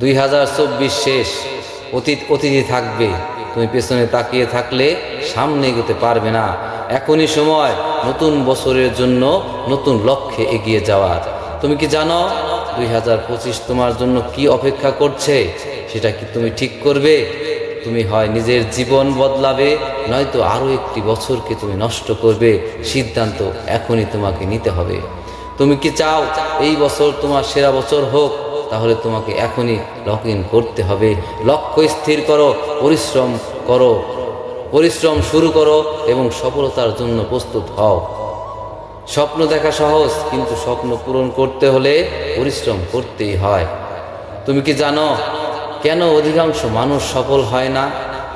দুই হাজার চব্বিশ শেষ। অতীত অতিথি থাকবে। তুমি পেছনে তাকিয়ে থাকলে সামনে এগোতে পারবে না। এখনই সময় নতুন বছরের জন্য নতুন লক্ষ্যে এগিয়ে যাওয়ার তুমি কি জানো দুই হাজার পঁচিশ তোমার জন্য কি অপেক্ষা করছে? সেটা কি তুমি ঠিক করবে? তুমি হয় নিজের জীবন বদলাবে, নয়তো আরও একটি বছরকে তুমি নষ্ট করবে। সিদ্ধান্ত এখনই তোমাকে নিতে হবে। তুমি কি চাও এই বছর তোমার সেরা বছর হোক? তাহলে তোমাকে এখনই লক ইন করতে হবে। লক্ষ্য স্থির করো, পরিশ্রম করো, পরিশ্রম শুরু করো এবং সফলতার জন্য প্রস্তুত হও। স্বপ্ন দেখা সহজ, কিন্তু স্বপ্ন পূরণ করতে হলে পরিশ্রম করতেই হয়। তুমি কি জানো, কেন অধিকাংশ মানুষ সফল হয় না?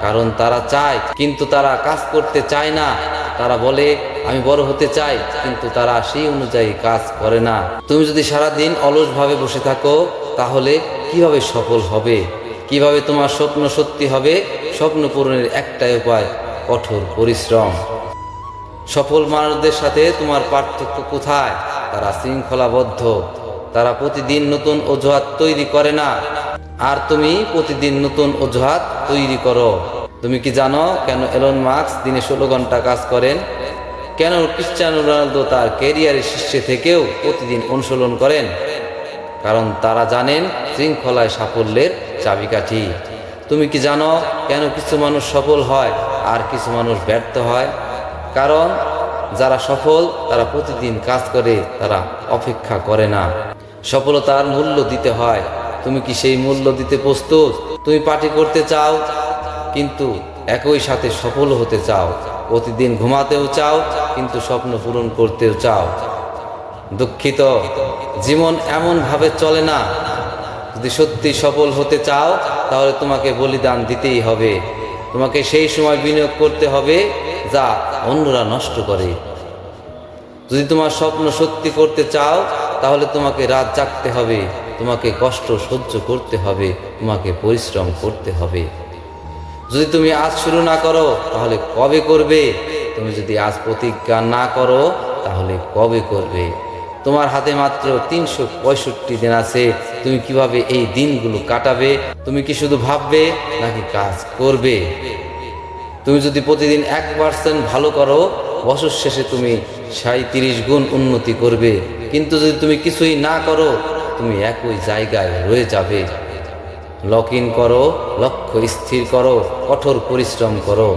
কারণ তারা চায়, কিন্তু তারা কাজ করতে চায় না। তারা বলে, আমি বড় হতে চাই, কিন্তু তারা সেই অনুযায়ী কাজ করে না। তুমি যদি সারা সারাদিন অলসভাবে বসে থাকো, তাহলে কীভাবে সফল হবে? কীভাবে তোমার স্বপ্ন সত্যি হবে? স্বপ্ন পূরণের একটাই উপায়, কঠোর পরিশ্রম। সফল মানুষদের সাথে তোমার পার্থক্য কোথায়? তারা শৃঙ্খলাবদ্ধ। তারা প্রতিদিন নতুন অজুহাত তৈরি করে না। আর তুমি প্রতিদিন নতুন অজুহাত তৈরি করো। তুমি কি জানো কেন এলন মার্কস দিনে ষোলো ঘণ্টা কাজ করেন? কেন ক্রিশ্চিয়ানো রোনালদো তার কেরিয়ারের শীর্ষে থেকেও প্রতিদিন অনুশীলন করেন? কারণ তারা জানেন শৃঙ্খলায় সাফল্যের চাবিকাঠি। তুমি কি জানো কেন কিছু মানুষ সফল হয় আর কিছু মানুষ ব্যর্থ হয়? কারণ যারা সফল, তারা প্রতিদিন কাজ করে, তারা অপেক্ষা করে না। সফলতার মূল্য দিতে হয়। তুমি কি সেই মূল্য দিতে প্রস্তুত? তুমি পার্টি করতে চাও? কিন্তু একই সাথে সফল হতে চাও। প্রতিদিন ঘুমাতেও চাও, কিন্তু স্বপ্ন পূরণ করতেও চাও। দুঃখিত, জীবন এমনভাবে চলে না। যদি সত্যি সফল হতে চাও, তাহলে তোমাকে বলিদান দিতেই হবে। তোমাকে সেই সময় বিনিয়োগ করতে হবে, যা অন্যরা নষ্ট করে। যদি তোমার স্বপ্ন সত্যি করতে চাও, তাহলে তোমাকে রাত জাগতে হবে। তোমাকে কষ্ট সহ্য করতে হবে। তোমাকে পরিশ্রম করতে হবে। যদি তুমি আজ শুরু না করো, তাহলে কবে করবে? তুমি যদি আজ প্রতিজ্ঞা না করো, তাহলে কবে করবে? তোমার হাতে মাত্র তিনশো পঁয়ষট্টি দিন আছে। তুমি কীভাবে এই দিনগুলো কাটাবে? তুমি কি শুধু ভাববে, নাকি কাজ করবে? তুমি যদি প্রতিদিন এক পার্সেন্ট ভালো করো, বছর শেষে তুমি সাঁত্রিশ গুণ উন্নতি করবে। কিন্তু যদি তুমি কিছুই না করো, তুমি একই জায়গায় রয়ে যাবে। লক ইন করো, লক্ষ্য স্থির করো, কঠোর পরিশ্রম করো।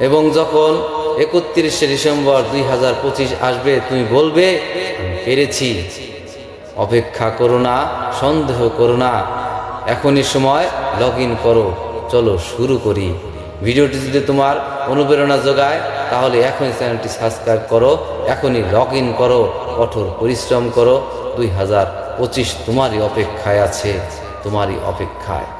এবং যখন একত্রিশে ডিসেম্বর দুই হাজার পঁচিশ আসবে, তুমি বলবে, "আমি পেরেছি। অপেক্ষা করো না, সন্দেহ করো না। এখনই সময় লগ ইন করো। চলো শুরু করি। ভিডিওটি যদি তোমার অনুপ্রেরণা যোগায়, তাহলে এখনই চ্যানেলটি সাবস্ক্রাইব করো, এখনই লগ ইন করো, কঠোর পরিশ্রম করো। দুই হাজার পঁচিশ তোমারই অপেক্ষায় আছে। তোমারই অপেক্ষায়।